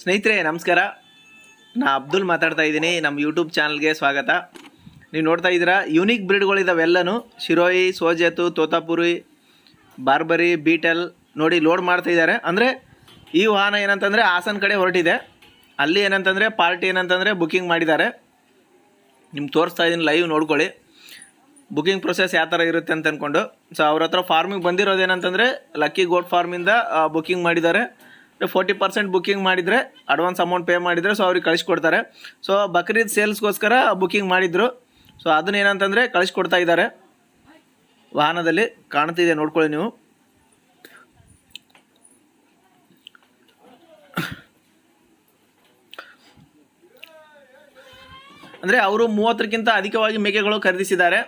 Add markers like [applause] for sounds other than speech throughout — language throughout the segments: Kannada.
ಸ್ನೇಹಿತರೆ, ನಮಸ್ಕಾರ. ನಾ ಅಬ್ದುಲ್ ಮಾತಾಡ್ತಾ ಇದ್ದೀನಿ. ನಮ್ಮ ಯೂಟ್ಯೂಬ್ ಚಾನಲ್ಗೆ ಸ್ವಾಗತ. ನೀವು ನೋಡ್ತಾ ಇದ್ದೀರಾ ಯುನೀಕ್ ಬ್ರೀಡ್ಗಳಿದಾವೆಲ್ಲನೂ ಶಿರೋಯಿ, ಸೋಜೆತು, ತೋತಾಪುರಿ, ಬಾರ್ಬರಿ, ಬೀಟಲ್ ನೋಡಿ ಲೋಡ್ ಮಾಡ್ತಾ ಇದ್ದಾರೆ. ಅಂದರೆ ಈ ವಾಹನ ಏನಂತಂದರೆ ಹಾಸನ ಕಡೆ ಹೊರಟಿದೆ. ಅಲ್ಲಿ ಏನಂತಂದರೆ ಪಾರ್ಟಿ ಏನಂತಂದರೆ ಬುಕ್ಕಿಂಗ್ ಮಾಡಿದ್ದಾರೆ. ನಿಮ್ಗೆ ತೋರಿಸ್ತಾ ಇದ್ದೀನಿ ಲೈವ್ ನೋಡ್ಕೊಳ್ಳಿ. ಬುಕಿಂಗ್ ಪ್ರೊಸೆಸ್ ಯಾವ ಥರ ಇರುತ್ತೆ ಅಂತ ಅಂದ್ಕೊಂಡು ಸೊ ಅವ್ರ ಹತ್ರ ಫಾರ್ಮಿಗೆ ಬಂದಿರೋದು ಏನಂತಂದರೆ ಲಕ್ಕಿ ಗೋಟ್ ಫಾರ್ಮಿಂದ ಬುಕ್ಕಿಂಗ್ ಮಾಡಿದ್ದಾರೆ. ಫೋರ್ಟಿ ಪರ್ಸೆಂಟ್ ಬುಕ್ಕಿಂಗ್ ಮಾಡಿದರೆ ಅಡ್ವಾನ್ಸ್ ಅಮೌಂಟ್ ಪೇ ಮಾಡಿದರೆ ಸೊ ಅವ್ರಿಗೆ ಕಳಿಸ್ಕೊಡ್ತಾರೆ. ಸೊ ಬಕ್ರೀದ್ ಸೇಲ್ಸ್ಗೋಸ್ಕರ ಬುಕ್ಕಿಂಗ್ ಮಾಡಿದರು. ಸೊ ಅದನ್ನ ಏನಂತಂದರೆ, ಕಳಿಸ್ಕೊಡ್ತಾ ಇದ್ದಾರೆ. ವಾಹನದಲ್ಲಿ ಕಾಣ್ತಿದೆ, ನೋಡ್ಕೊಳ್ಳಿ ನೀವು. ಅಂದರೆ ಅವರು ಮೂವತ್ತಕ್ಕಿಂತ ಅಧಿಕವಾಗಿ ಮೇಕೆಗಳು ಖರೀದಿಸಿದ್ದಾರೆ.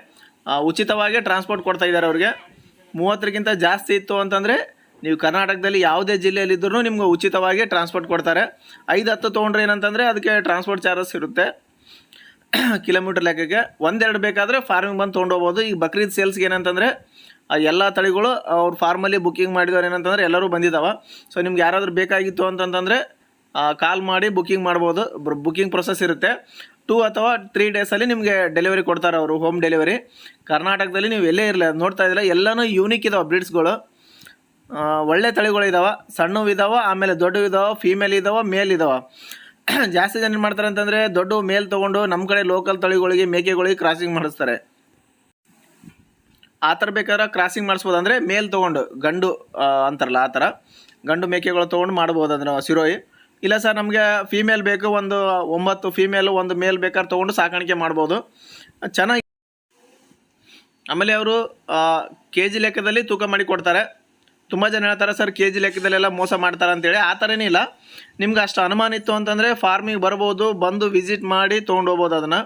ಉಚಿತವಾಗಿ ಟ್ರಾನ್ಸ್ಪೋರ್ಟ್ ಕೊಡ್ತಾ ಇದ್ದಾರೆ ಅವ್ರಿಗೆ. ಮೂವತ್ತಕ್ಕಿಂತ ಜಾಸ್ತಿ ಇತ್ತು ಅಂತಂದರೆ ನೀವು ಕರ್ನಾಟಕದಲ್ಲಿ ಯಾವುದೇ ಜಿಲ್ಲೆಯಲ್ಲಿದ್ದರೂ ನಿಮ್ಗೆ ಉಚಿತವಾಗಿ ಟ್ರಾನ್ಸ್ಪೋರ್ಟ್ ಕೊಡ್ತಾರೆ. ಐದು ಹತ್ತು ತೊಗೊಂಡ್ರೆ ಏನಂತಂದರೆ ಅದಕ್ಕೆ ಟ್ರಾನ್ಸ್ಪೋರ್ಟ್ ಚಾರ್ಜಸ್ ಇರುತ್ತೆ. [coughs] ಕಿಲೋಮೀಟರ್ ಲೆಕ್ಕಕ್ಕೆ. ಒಂದೆರಡು ಬೇಕಾದರೆ ಫಾರ್ಮಿಗೆ ಬಂದು ತೊಗೊಂಡೋಗ್ಬೋದು. ಈಗ ಬಕ್ರೀದ್ ಸೇಲ್ಸ್ಗೆ ಏನಂತಂದರೆ ಆ ಎಲ್ಲ ತಳಿಗಳು ಅವ್ರು ಫಾರ್ಮಲ್ಲಿ ಬುಕ್ಕಿಂಗ್ ಮಾಡಿದವ್ರು ಏನಂತಂದರೆ ಎಲ್ಲರೂ ಬಂದಿದ್ದಾವೆ ಸೊ ನಿಮ್ಗೆ ಯಾರಾದರೂ ಬೇಕಾಗಿತ್ತು ಅಂತಂತಂದರೆ ಕಾಲ್ ಮಾಡಿ ಬುಕ್ಕಿಂಗ್ ಮಾಡ್ಬೋದು. ಬುಕ್ಕಿಂಗ್ ಪ್ರೊಸೆಸ್ ಇರುತ್ತೆ. ಟೂ ಅಥವಾ ತ್ರೀ ಡೇಸಲ್ಲಿ ನಿಮಗೆ ಡೆಲಿವರಿ ಕೊಡ್ತಾರೆ ಅವರು ಹೋಮ್ ಡೆಲಿವರಿ ಕರ್ನಾಟಕದಲ್ಲಿ ನೀವು ಎಲ್ಲೇ ಇರಲಿ ನೋಡ್ತಾ ಇದ್ದಿಲ್ಲ ಎಲ್ಲನೂ ಯೂನಿಕ್ ಇದಾವೆ ಆ, ಒಳ್ಳೆ ತಳಿಗಳು ಇದಾವೆ, ಸಣ್ಣವು ಇದಾವೆ, ಆಮೇಲೆ ದೊಡ್ಡವು ಇದಾವೆ ಫೀಮೇಲ್ ಇದಾವೆ ಮೇಲ್ ಇದಾವೆ. ಜಾಸ್ತಿ ಜನ ಏನು ಮಾಡ್ತಾರೆ ಅಂತಂದರೆ ದೊಡ್ಡ ಮೇಲ್ ತೊಗೊಂಡು ನಮ್ಮ ಕಡೆ ಲೋಕಲ್ ತಳಿಗಳಿಗೆ, ಮೇಕೆಗಳಿಗೆ ಕ್ರಾಸಿಂಗ್ ಮಾಡಿಸ್ತಾರೆ. ಆ ಥರ ಬೇಕಾದ್ರೆ ಕ್ರಾಸಿಂಗ್ ಮಾಡಿಸ್ಬೋದು. ಅಂದರೆ ಮೇಲ್ ತೊಗೊಂಡು, ಗಂಡು ಅಂತಾರಲ್ಲ, ಆ ಥರ. ಗಂಡು ಮೇಕೆಗಳು ತೊಗೊಂಡು ಮಾಡ್ಬೋದು ಅದನ್ನು ಸಿರೋಯಿ ಇಲ್ಲ ಸರ್, ನಮಗೆ ಫೀಮೇಲ್ ಬೇಕು, ಒಂದು ಒಂಬತ್ತು ಫೀಮೇಲು ಒಂದು ಮೇಲ್ ಬೇಕಾದ್ರೆ ತೊಗೊಂಡು ಸಾಕಾಣಿಕೆ ಮಾಡ್ಬೋದು. ಚೆನ್ನಾಗಿ ಆಮೇಲೆ ಅವರು ಕೆ ಜಿ ಲೆಕ್ಕದಲ್ಲಿ ತೂಕ ಮಾಡಿ ಕೊಡ್ತಾರೆ. ತುಂಬ ಜನ ಹೇಳ್ತಾರೆ, ಸರ್ ಕೆ ಜಿ ಲೆಕ್ಕದಲ್ಲೆಲ್ಲ ಮೋಸ ಮಾಡ್ತಾರೆ ಅಂತೇಳಿ. ಆ ಥರ ಏನಿಲ್ಲ ನಿಮ್ಗೆ ಅಷ್ಟು ಅನುಮಾನ ಇತ್ತು ಅಂತಂದರೆ ಫಾರ್ಮಿಗೆ ಬರ್ಬೋದು, ಬಂದು ವಿಸಿಟ್ ಮಾಡಿ ತೊಗೊಂಡೋಗ್ಬೋದು ಅದನ್ನು.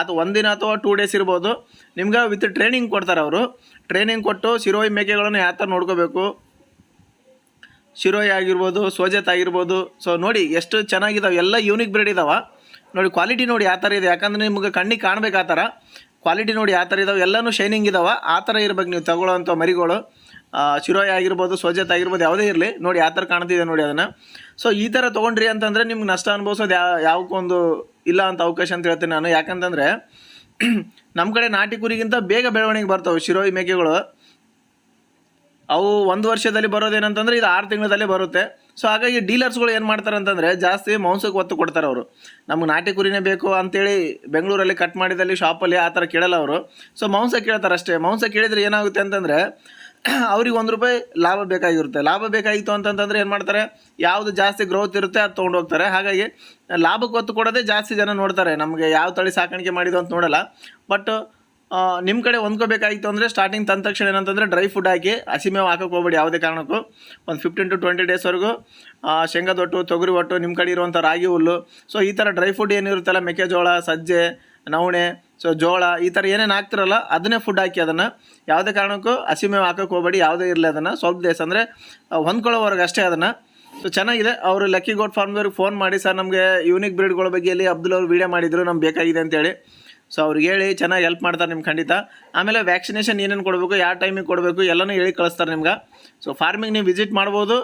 ಅದು ಒಂದಿನ ಅಥವಾ ಟೂ ಡೇಸ್ ಇರ್ಬೋದು. ನಿಮ್ಗೆ ವಿತ್ ಟ್ರೈನಿಂಗ್ ಕೊಡ್ತಾರೆ ಅವರು. ಟ್ರೈನಿಂಗ್ ಕೊಟ್ಟು ಶಿರೋಯಿ ಮೇಕೆಗಳನ್ನು ಯಾವ ಥರ ನೋಡ್ಕೋಬೇಕು? ಶಿರೋಯಿ ಆಗಿರ್ಬೋದು ಸೋಜೆತ್ ಆಗಿರ್ಬೋದು. ಸೊ ನೋಡಿ, ಎಷ್ಟು ಚೆನ್ನಾಗಿದ್ದಾವೆ ಎಲ್ಲ ಯೂನಿಕ್ ಬ್ರೀಡ್ ಇದಾವೆ. ನೋಡಿ ಕ್ವಾಲಿಟಿ ನೋಡಿ ಯಾವ ಥರ ಇದೆ. ಯಾಕಂದ್ರೆ ನಿಮ್ಗೆ ಕಣ್ಣಿಗೆ ಕಾಣಬೇಕು ಆ ಥರ. ಕ್ವಾಲಿಟಿ ನೋಡಿ ಯಾವ ಥರ ಇದಾವೆ. ಎಲ್ಲನೂ ಶೈನಿಂಗ್ ಇದಾವೆ. ಆ ಥರ ಇರ್ಬೇಕು ನೀವು ತಗೊಳ್ಳೋವಂಥ ಮರಿಗಳು. ಶಿರೋಯಿ ಆಗಿರ್ಬೋದು, ಸ್ವಜತ್ ಆಗಿರ್ಬೋದು ಯಾವುದೇ ಇರಲಿ, ನೋಡಿ ಯಾವ ಥರ ಕಾಣ್ತಿದೆ ನೋಡಿ ಅದನ್ನು. ಸೊ ಈ ಥರ ತೊಗೊಂಡ್ರಿ ಅಂತಂದರೆ ನಿಮ್ಗೆ ನಷ್ಟ ಅನುಭವಿಸೋದು ಯಾವ ಯಾವಕ್ಕೊಂದು ಇಲ್ಲ ಅಂತ ಅವಕಾಶ ಅಂತ ಹೇಳ್ತೀನಿ ನಾನು. ಯಾಕಂತಂದರೆ [clears throat] ನಮ್ಮ ಕಡೆ ನಾಟಿ ಕುರಿಗಿಂತ ಬೇಗ ಬೆಳವಣಿಗೆ ಬರ್ತವೆ ಶಿರೋಯಿ ಮೇಕೆಗಳು. ಅವು ಒಂದು ವರ್ಷದಲ್ಲಿ ಬರೋದೇನಂತಂದರೆ ಇದು ಆರು ತಿಂಗಳಲ್ಲಿ ಬರುತ್ತೆ. ಸೊ ಹಾಗಾಗಿ ಡೀಲರ್ಸ್ಗಳು ಏನು ಮಾಡ್ತಾರೆ ಅಂತಂದರೆ ಜಾಸ್ತಿ ಮಾಂಸಕ್ಕೆ ಒತ್ತು ಕೊಡ್ತಾರೆ ಅವರು. ನಮ್ಗೆ ನಾಟಿ ಕುರಿನೇ ಬೇಕು ಅಂತೇಳಿ ಬೆಂಗಳೂರಲ್ಲಿ ಕಟ್ ಮಾಡಿದಲ್ಲಿ ಶಾಪಲ್ಲಿ ಆ ಥರ ಕೇಳಲ್ಲ ಅವರು. ಸೊ ಮಾಂಸ ಕೇಳ್ತಾರೆ ಅಷ್ಟೇ ಮಾಂಸ ಕೇಳಿದರೆ ಏನಾಗುತ್ತೆ ಅಂತಂದರೆ ಅವ್ರಿಗೆ ಒಂದು ರೂಪಾಯಿ ಲಾಭ ಬೇಕಾಗಿರುತ್ತೆ. ಲಾಭ ಬೇಕಾಗಿತ್ತು ಅಂತಂತಂದರೆ ಏನು ಮಾಡ್ತಾರೆ? ಯಾವುದು ಜಾಸ್ತಿ ಗ್ರೋತ್ ಇರುತ್ತೆ ಅದು ತೊಗೊಂಡು ಹೋಗ್ತಾರೆ. ಹಾಗಾಗಿ ಲಾಭಕ್ಕೆ ಒತ್ತು ಕೊಡೋದೇ ಜಾಸ್ತಿ ಜನ ನೋಡ್ತಾರೆ. ನಮಗೆ ಯಾವ ತಳಿ ಸಾಕಾಣಿಕೆ ಮಾಡಿದ್ದು ಅಂತ ನೋಡಲ್ಲ. ಬಟ್ ನಿಮ್ಮ ಕಡೆ ಹೊಂದ್ಕೋಬೇಕಾಗಿತ್ತು ಅಂದರೆ ಸ್ಟಾರ್ಟಿಂಗ್ ತಂದ ತಕ್ಷಣ ಏನಂತಂದರೆ ಡ್ರೈ ಫುಡ್ ಹಾಕಿ ಹಸಿಮೇವು ಹಾಕೋಕೆ ಹೋಗ್ಬೇಡಿ ಯಾವುದೇ ಕಾರಣಕ್ಕೂ. ಒಂದು ಫಿಫ್ಟೀನ್ ಟು ಟ್ವೆಂಟಿ ಡೇಸ್ವರೆಗೂ ಶೇಂಗಾದ ಒಟ್ಟು, ತೊಗರಿ ಒಟ್ಟು ನಿಮ್ಮ ಕಡೆ ಇರುವಂಥ ರಾಗಿ ಹುಲ್ಲು. ಸೊ ಈ ಥರ ಡ್ರೈ ಫುಡ್ ಏನಿರುತ್ತಲ್ಲ, ಮೆಕ್ಕೆಜೋಳ, ಸಜ್ಜೆ ನವಣೆ, ಸೊ ಜೋಳ, ಈ ಥರ ಏನೇನು ಹಾಕ್ತಿರಲ್ಲ, ಅದನ್ನೇ ಫುಡ್ ಹಾಕಿ ಅದನ್ನು. ಯಾವುದೇ ಕಾರಣಕ್ಕೂ ಹಸಿಮೇವು ಹಾಕೋಕೆ ಹೋಗಬೇಡಿ, ಯಾವುದೇ ಇರಲಿ ಅದನ್ನು. ಸ್ವಲ್ಪ ದೇಸ ಅಂದರೆ ಹೊಂದ್ಕೊಳ್ಳೋವರೆಗೆ ಅಷ್ಟೇ ಅದನ್ನು. ಸೊ ಚೆನ್ನಾಗಿದೆ. ಅವರು ಲಕ್ಕಿ ಗೋಟ್ ಫಾರ್ಮ್ದವ್ರಿಗೆ ಫೋನ್ ಮಾಡಿ, ಸರ್, ನಮಗೆ ಯೂನಿಕ್ ಬ್ರೀಡ್ಗಳ ಬಗ್ಗೆ ಇಲ್ಲಿ ಅಬ್ದುಲ್ ಅವರು ವೀಡಿಯೋ ಮಾಡಿದ್ರು, ನಮ್ಗೆ ಬೇಕಾಗಿದೆ ಅಂತೇಳಿ ಸೊ ಅವ್ರಿಗೆ ಹೇಳಿ, ಚೆನ್ನಾಗಿ ಹೆಲ್ಪ್ ಮಾಡ್ತಾರೆ ನಿಮ್ಗೆ ಖಂಡಿತ. ಆಮೇಲೆ ವ್ಯಾಕ್ಸಿನೇಷನ್ ಏನೇನು ಕೊಡಬೇಕು, ಯಾವ ಟೈಮಿಗೆ ಕೊಡಬೇಕು, ಎಲ್ಲನೂ ಹೇಳಿ ಕಳಿಸ್ತಾರೆ ನಿಮ್ಗೆ. ಸೊ ಫಾರ್ಮಿಗೆ ನೀವು ವಿಸಿಟ್ ಮಾಡ್ಬೋದು.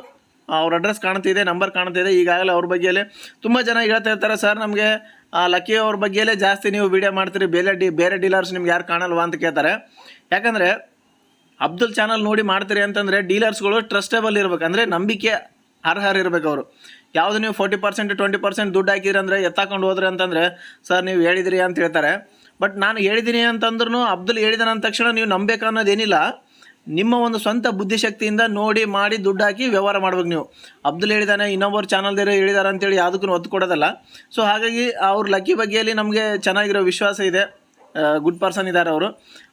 ಅವ್ರ ಅಡ್ರೆಸ್ ಕಾಣ್ತಿದೆ ನಂಬರ್ ಕಾಣ್ತಿದೆ, ಈಗಾಗಲೇ ಅವ್ರ ಬಗ್ಗೆಯಲ್ಲೇ ತುಂಬ ಜನ ಹೇಳ್ತಾ ಇರ್ತಾರೆ ಸರ್ ನಮಗೆ ಲಕ್ಕಿ ಅವ್ರ ಬಗ್ಗೆಯಲ್ಲೇ ಜಾಸ್ತಿ ನೀವು ವೀಡಿಯೋ ಮಾಡ್ತೀರಿ, ಬೇರೆ ಡಿ, ಬೇರೆ ಡೀಲರ್ಸ್ ನಿಮ್ಗೆ ಯಾರು ಕಾಣಲ್ವಾ ಅಂತ ಕೇಳ್ತಾರೆ. ಯಾಕಂದರೆ, ಅಬ್ದುಲ್ ಚಾನಲ್ ನೋಡಿ ಮಾಡ್ತೀರಿ ಅಂತಂದರೆ ಡೀಲರ್ಸ್ಗಳು ಟ್ರಸ್ಟೇಬಲ್ ಇರಬೇಕು, ಅಂದರೆ ನಂಬಿಕೆ ಅರ್ಹರು ಇರಬೇಕು ಅವರು. ಯಾವುದು ನೀವು ಫೋರ್ಟಿ ಪರ್ಸೆಂಟ್ ಟ್ವೆಂಟಿ ಪರ್ಸೆಂಟ್ ದುಡ್ಡು ಹಾಕಿದ್ರಿ ಅಂದರೆ ಎತ್ತಾಕೊಂಡು ಹೋದ್ರಿ ಅಂತಂದರೆ ಸರ್ ನೀವು ಹೇಳಿದಿರಿ ಅಂತ ಹೇಳ್ತಾರೆ. ಬಟ್ ನಾನು ಹೇಳಿದ್ದೀನಿ ಅಂತಂದ್ರೂ ಅಬ್ದುಲ್ ಹೇಳಿದ ತಕ್ಷಣ ನೀವು ನಂಬಬೇಕು ಅನ್ನೋದೇನಿಲ್ಲ. ನಿಮ್ಮ ಒಂದು ಸ್ವಂತ ಬುದ್ಧಿಶಕ್ತಿಯಿಂದ ನೋಡಿ, ಮಾಡಿ ದುಡ್ಡು ಹಾಕಿ ವ್ಯವಹಾರ ಮಾಡ್ಬೇಕು ನೀವು. ಅಬ್ದುಲ್ ಹೇಳಿದಾನೆ, ಇನ್ನೊಬ್ಬರು ಚಾನಲ್ದೇರು ಹೇಳಿದಾರೆ ಅಂತೇಳಿ ಯಾವುದಕ್ಕೂ ಒತ್ತು ಕೊಡೋದಲ್ಲ. ಸೊ ಹಾಗಾಗಿ ಅವ್ರ ಲಕ್ಕಿ ಬಗ್ಗೆಯಲ್ಲಿ ನಮಗೆ ಚೆನ್ನಾಗಿರೋ ವಿಶ್ವಾಸ ಇದೆ. ಗುಡ್ ಪರ್ಸನ್ ಇದ್ದಾರೆ ಅವರು.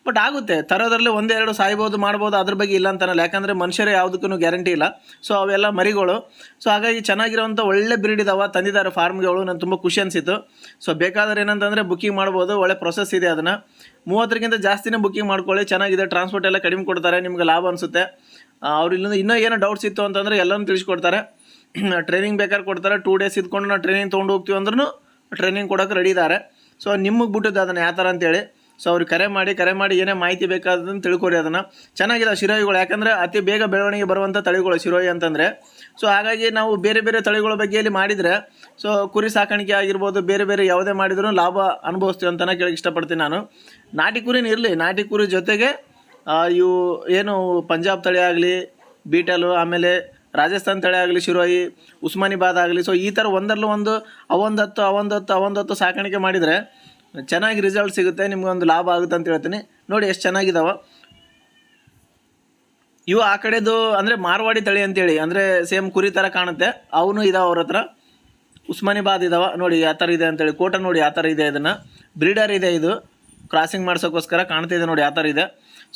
ಬಟ್ ಆಗುತ್ತೆ, ತರೋದ್ರಲ್ಲಿ ಒಂದೆರಡು ಸಾಯ್ಬೋದು ಮಾಡ್ಬೋದು ಅದ್ರ ಬಗ್ಗೆ ಇಲ್ಲ ಅಂತಾನಲ್ಲ. ಯಾಕಂದರೆ ಮನುಷ್ಯರೇ ಯಾವುದಕ್ಕೂ ಗ್ಯಾರಂಟಿ ಇಲ್ಲ. ಸೊ ಅವೆಲ್ಲ ಮರಿಗಳು. ಸೊ ಹಾಗಾಗಿ ಚೆನ್ನಾಗಿರುವಂಥ ಒಳ್ಳೆ ಬ್ರೀಡ್ ಇದಾವೆ, ತಂದಿದ್ದಾರೆ ಫಾರ್ಮ್ಗಳು ನಾನು ತುಂಬ ಖುಷಿ ಅನಿಸಿತು ಸೊ ಬೇಕಾದ್ರೆ ಏನಂತಂದರೆ ಬುಕ್ಕಿಂಗ್ ಮಾಡ್ಬೋದು, ಒಳ್ಳೆ ಪ್ರೊಸೆಸ್ ಇದೆ ಅದನ್ನು. ಮೂವತ್ತರಿಗಿಂತ ಜಾಸ್ತಿನೇ ಬುಕ್ಕಿಂಗ್ ಮಾಡ್ಕೊಳ್ಳಿ, ಚೆನ್ನಾಗಿದೆ ಟ್ರಾನ್ಸ್ಪೋರ್ಟ್ ಎಲ್ಲ ಕಡಿಮೆ ಕೊಡ್ತಾರೆ, ನಿಮ್ಗೆ ಲಾಭ ಅನಿಸುತ್ತೆ. ಅವ್ರು ಇಲ್ಲಿಂದ ಇನ್ನೂ ಏನೋ ಡೌಟ್ಸ್ ಇತ್ತು ಅಂತಂದರೆ ಎಲ್ಲನೂ ತಿಳಿಸ್ಕೊಡ್ತಾರೆ. [clears throat] ಟ್ರೈನಿಂಗ್ ಬೇಕಾದ್ರೆ ಕೊಡ್ತಾರೆ ಟೂ ಡೇಸ್ ಇದ್ಕೊಂಡು ನಾವು ಟ್ರೈನಿಂಗ್ ತೊಗೊಂಡು ಹೋಗ್ತೀವಿ ಅಂದ್ರೂ ಟ್ರೈನಿಂಗ್ ಕೊಡೋಕೆ ರೆಡಿ ಇದ್ದಾರೆ. ಸೊ ನಿಮಗೆ ಬಿಟ್ಟದ್ದು ಅದನ್ನು ಯಾವ ಥರ ಅಂತೇಳಿ. ಸೊ ಅವ್ರಿಗೆ ಕರೆ ಮಾಡಿ ಕರೆ ಮಾಡಿ ಏನೇ ಮಾಹಿತಿ ಬೇಕಾದದನ್ನು ತಿಳ್ಕೊರಿ ಅದನ್ನು. ಚೆನ್ನಾಗಿದೆ ಶಿರೋಹಿಗಳು ಯಾಕಂದರೆ ಅತಿ ಬೇಗ ಬೆಳವಣಿಗೆ ಬರುವಂಥ ತಳಿಗಳು ಶಿರೋಹಿ ಅಂತಂದರೆ. ಸೊ ಹಾಗಾಗಿ ನಾವು ಬೇರೆ ಬೇರೆ ತಳಿಗಳ ಬಗ್ಗೆ ಇಲ್ಲಿ ಮಾಡಿದರೆ ಸೊ ಕುರಿ ಸಾಕಾಣಿಕೆ ಆಗಿರ್ಬೋದು, ಬೇರೆ ಬೇರೆ ಯಾವುದೇ ಮಾಡಿದ್ರೂ ಲಾಭ ಅನುಭವಿಸ್ತೀವಿ ಅಂತಲೇ ಕೇಳಕ್ಕೆ ಇಷ್ಟಪಡ್ತೀನಿ ನಾನು. ನಾಟಿ ಕುರಿನ ಇರಲಿ. ನಾಟಿ ಕುರಿ ಜೊತೆಗೆ ಇವು ಏನು ಪಂಜಾಬ್ ತಳಿ ಆಗಲಿ, ಬೀಟಲು, ಆಮೇಲೆ ರಾಜಸ್ಥಾನ್ ತಳಿ ಆಗಲಿ ಶಿರೋಯಿ ಉಸ್ಮಾನಿಬಾದ್ ಆಗಲಿ ಸೊ ಈ ಥರ ಒಂದರಲ್ಲೂ ಒಂದು ಅವೊಂದತ್ತು ಅವೊಂದತ್ತು ಅವೊಂದತ್ತು ಸಾಕಾಣಿಕೆ ಮಾಡಿದರೆ ಚೆನ್ನಾಗಿ ರಿಸಲ್ಟ್ ಸಿಗುತ್ತೆ ನಿಮ್ಗೊಂದು ಲಾಭ ಆಗುತ್ತೆ ಅಂತ ಹೇಳ್ತೀನಿ. ನೋಡಿ ಎಷ್ಟು ಚೆನ್ನಾಗಿದ್ದಾವೆ ಇವು ಆ ಕಡೆದು ಅಂದರೆ ಮಾರ್ವಾಡಿ ತಳಿ ಅಂತೇಳಿ, ಅಂದರೆ ಸೇಮ್ ಕುರಿ ಥರ ಕಾಣುತ್ತೆ. ಅವನು ಇದಾವೆ ಅವ್ರ ಹತ್ರ. ಉಸ್ಮಾನಿಬಾದ್ ಇದಾವೆ. ನೋಡಿ ಯಾವ ಥರ ಇದೆ ಅಂತೇಳಿ. ಕೋಟ ನೋಡಿ ಯಾವ ಥರ ಇದೆ ಇದನ್ನು. ಬ್ರೀಡರ್ ಇದೆ ಇದು. ಕ್ರಾಸಿಂಗ್ ಮಾಡ್ಸೋಕ್ಕೋಸ್ಕರ ಕಾಣ್ತಿದೆ ನೋಡಿ ಆ ಥರ ಇದೆ.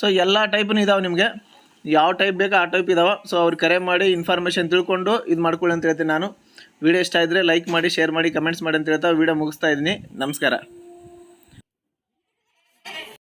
ಸೊ ಎಲ್ಲ ಟೈಪ್ನೂ ಇದಾವೆ ನಿಮಗೆ. ಯಾವ ಟೈಪ್ ಬೇಕೋ ಆ ಟೈಪ್ ಇದಾವೆ. ಸೊ ಅವ್ರು ಕರೆ ಮಾಡಿ ಇನ್ಫಾರ್ಮೇಷನ್ ತಿಳ್ಕೊಂಡು ಇದು ಮಾಡ್ಕೊಳ್ಳಿ ಅಂತ ಹೇಳ್ತೀನಿ ನಾನು. ವಿಡಿಯೋ ಇಷ್ಟ ಇದ್ದರೆ ಲೈಕ್ ಮಾಡಿ ಶೇರ್ ಮಾಡಿ ಕಮೆಂಟ್ಸ್ ಮಾಡಿ ಅಂತ ಹೇಳ್ತಾ ವಿಡಿಯೋ ಮುಗಿಸ್ತಾ ಇದ್ದೀನಿ. ನಮಸ್ಕಾರ.